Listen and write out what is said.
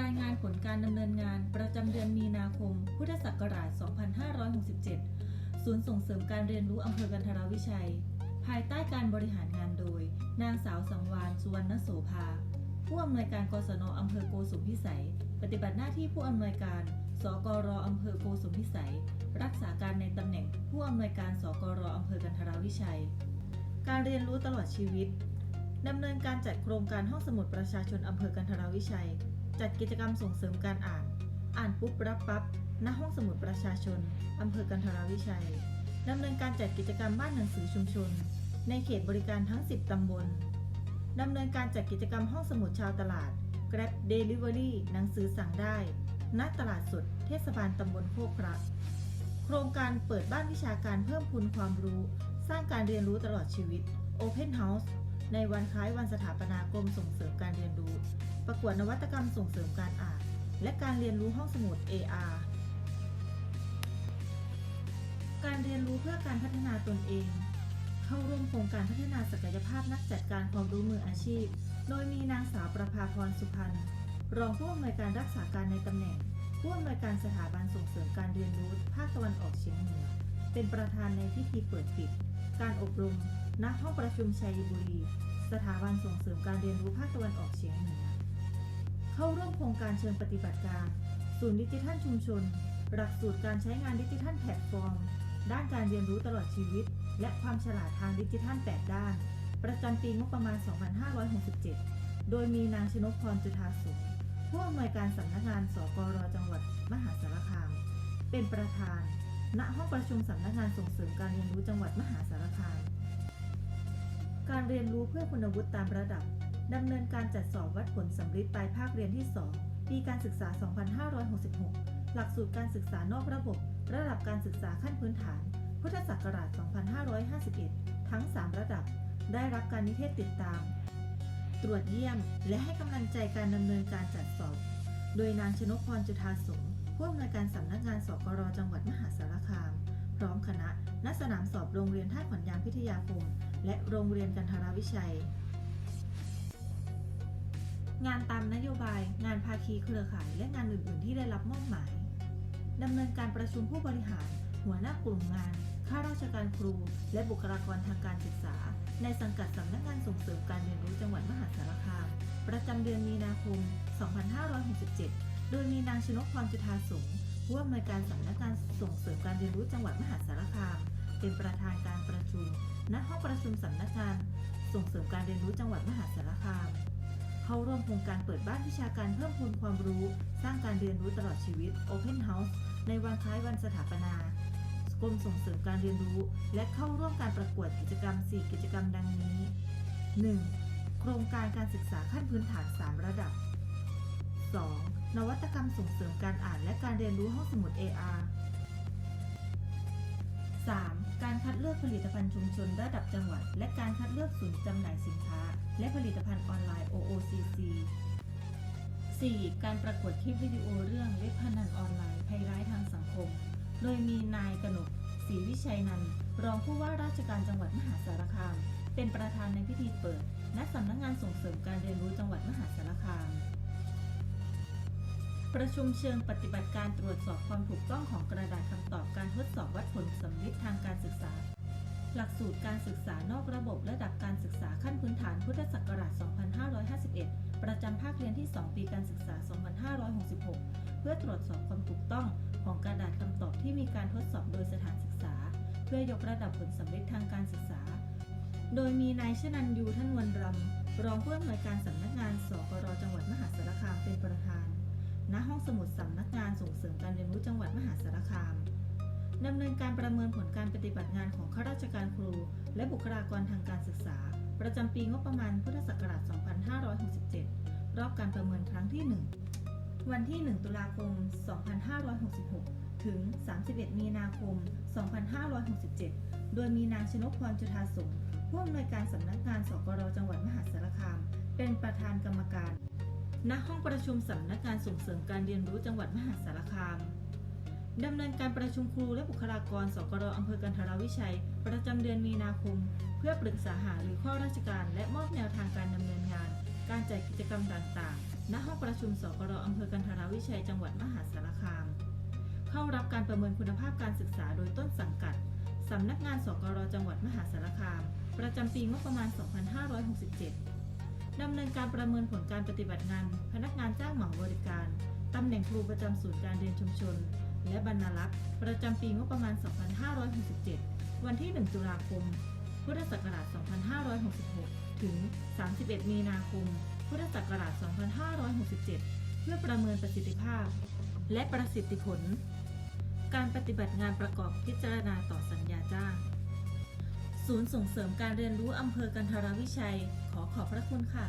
รายงานผลการดำเนินงานประจำเดือนมีนาคม พุทธศักราช 2567 ศูนย์ส่งเสริมการเรียนรู้อำเภอกันทราวิชัย ภายใต้การบริหารงานโดย นางสาวสังวานสุวรรณโสภา ผู้อำนวยการกศนอำเภอโกสุมพิสัย ปฏิบัติหน้าที่ผู้อำนวยการ สกรอำเภอโกสุมพิสัย รักษาการในตำแหน่ง ผู้อำนวยการ สกรอำเภอกันทราวิชัย การเรียนรู้ตลอดชีวิต ดำเนินการจัดโครงการห้องสมุดประชาชนอำเภอกันทราวิชัย จัดกิจกรรมส่งเสริมการอ่าน อ่านปุ๊บรับปั๊บณห้องสมุดประชาชนอำเภอกันทราวิชัยดำเนินการจัดกิจกรรมบ้านหนังสือชุมชน ในเขตบริการทั้ง 10 ตำบลดำเนินการจัดกิจกรรมห้องสมุดชาวตลาด Grab Delivery หนังสือสั่งได้ ณ ตลาดสด เทศบาลตำบลโคกพระ โครงการเปิดบ้านวิชาการเพิ่มพูนความรู้ สร้างการเรียนรู้ตลอดชีวิต Open House ในวันคล้ายวันสถาปนากรมส่งเสริมการเรียนรู้ ประกวดนวัตกรรมส่งเสริมการอ่าน และการเรียนรู้ห้องสมุด AR การเรียนรู้เพื่อการพัฒนาตนเอง เข้าร่วมโครงการพัฒนาศักยภาพนักจัดการความรู้มืออาชีพ โดยมีนางสาวประภาพรสุพรรณรองผู้อำนวยการรักษาการในตำแหน่งผู้อำนวยการสถาบันส่งเสริมการเรียนรู้ภาคตะวันออกเฉียงเหนือ เป็นประธานในพิธีเปิดปิด การอบรมณห้องประชุมชัยบุรี สถาบันส่งเสริมการเรียนรู้ภาคตะวันออกเฉียงเหนือ เข้าร่วมโครงการเชิงปฏิบัติการ ศูนย์ดิจิทัลชุมชน หลักสูตรการใช้งานดิจิทัลแพลตฟอร์ม ด้านการเรียนรู้ตลอดชีวิต และความฉลาดทางดิจิทัล 8 ด้าน ประจำปีงบประมาณ 2567 โดยมีนางชนกพรจุธาสุขผู้อำนวยการสำนักงานสกรจังหวัดมหาสารคาม เป็นประธาน ณห้องประชุมสำนักงานส่งเสริมการเรียนรู้จังหวัดมหาสารคาม การเรียนรู้เพื่อคุณวุฒิตามระดับดำเนินการจัดสอบวัดผลสำฤทธิ์ปลายภาคเรียนที่ 2 ปีการศึกษา 2566 หลักสูตรการศึกษานอกระบบ ระดับการศึกษาขั้นพื้นฐาน พุทธศักราช 2551 ทั้ง 3 ระดับ ได้รับการนิเทศติดตาม ตรวจเยี่ยม และให้กำลังใจการดำเนินการจัดสอบ โดยนางชนกพรจุธาสงผู้อำนวยการสำนักงานสกรจังหวัดมหาสารคาม พร้อมคณะณสนามสอบโรงเรียนท่าขอนยางพิทยาคม และโรงเรียนกันทรวิชัย งานตามนโยบาย งานภาคีเครือข่าย และงานอื่น ๆ ที่ได้รับมอบหมายดำเนินการประชุมผู้บริหาร หัวหน้ากลุ่มงาน ข้าราชการครู และบุคลากรทางการศึกษา ในสังกัดสำนักงานส่งเสริมการเรียนรู้จังหวัดมหาสารคาม ประจำเดือนมีนาคม 2567 โดยมีนางชนกพรจุธาสงฆ์ผู้อำนวยการสำนักงานส่งเสริมการเรียนรู้จังหวัดมหาสารคาม เป็นประธานการประชุม ณ ห้องประชุมสำนักงานส่งเสริมการเรียนรู้จังหวัดมหาสารคาม เข้าร่วมโครงการเปิดบ้านวิชาการเพิ่มพูนความรู้ สร้างการเรียนรู้ตลอดชีวิต Open House ในวันคล้ายวันสถาปนา กรมส่งเสริมการเรียนรู้ และเข้าร่วมการประกวดกิจกรรม 4 กิจกรรมดังนี้ 1. โครงการการศึกษาขั้นพื้นฐาน 3 ระดับ 2. นวัตกรรมส่งเสริมการอ่านและการเรียนรู้ห้องสมุด AR 3. การคัดเลือกผลิตภัณฑ์ชุมชนระดับจังหวัด และการคัดเลือกศูนย์จำหน่ายสินค้า และผลิตภัณฑ์ออนไลน์ OOCC 4. การประกวดคลิปวิดีโอเรื่องเว็บพนันออนไลน์ภัย โดยมีนายกนกศรีวิชัยนันรองผู้ว่าราชการจังหวัดมหาสารคาม เป็นประธานในพิธีเปิด ณ สำนักงานส่งเสริมการเรียนรู้จังหวัดมหาสารคาม ประชุมเชิงปฏิบัติการตรวจสอบความถูกต้องของกระดาษคำตอบการทดสอบวัดผลสำลิดทางการศึกษา หลักสูตรการศึกษานอกระบบระดับการศึกษาขั้นพื้นฐานพุทธศักราช 2551 ประจำภาคเรียนที่ 2 ปีการศึกษา 2566 เพื่อตรวจสอบความถูกต้องของกระดาษคำตอบที่มีการทดสอบโดยสถานศึกษา เพื่อยกระดับผลสำเร็จทางการศึกษา โดยมีนายชนันยูท่านวันรำรองผู้อำนวยการสำนักงานสกรจังหวัดมหาสารคามเป็นประธาน ณ ห้องสมุดสำนักงานส่งเสริมการเรียนรู้จังหวัดมหาสารคามดำเนินการประเมินผลการปฏิบัติงานของข้าราชการครู และบุคลากรทางการศึกษา ประจำปีงบประมาณพุทธศักราช 2567 รอบการประเมินครั้งที่ 1 วันที่ 1 ตุลาคม 2566 ถึง 31 มีนาคม 2567 โดยมีนางชนกพรจุธาสงผู้อำนวยการสำนักงานสกรจังหวัดมหาสารคาม เป็นประธานกรรมการ ณ ห้องประชุมสำนักงานส่งเสริมการเรียนรู้จังหวัดมหาสารคามดำเนินการประชุมครูและบุคลากร สกรอำเภอกันทราวิชัย ประจำเดือนมีนาคม เพื่อปรึกษาหารือข้อราชการ และมอบแนวทางการดำเนินงาน การจัดกิจกรรมต่างๆ ณห้องประชุมสกรอำเภอกันทราวิชัยจังหวัดมหาสารคาม เข้ารับการประเมินคุณภาพการศึกษาโดยต้นสังกัด สำนักงานสกรจังหวัดมหาสารคาม ประจำปีงบประมาณ 2567 ดำเนินการประเมินผลการปฏิบัติงาน พนักงานจ้างเหมาบริการ ตำแหน่งครูประจำศูนย์การเรียนชุมชน และบรรณารักษ์ ประจำปีงบประมาณ 2567 วันที่ 1 ตุลาคม พุทธศักราช 2566 ถึง 31 มีนาคม พุทธศักราช 2567 เพื่อประเมินประสิทธิภาพ และประสิทธิผล การปฏิบัติงานประกอบพิจารณาต่อสัญญาจ้าง ศูนย์ส่งเสริมการเรียนรู้อำเภอกันทรวิชัย ขอขอบพระคุณค่ะ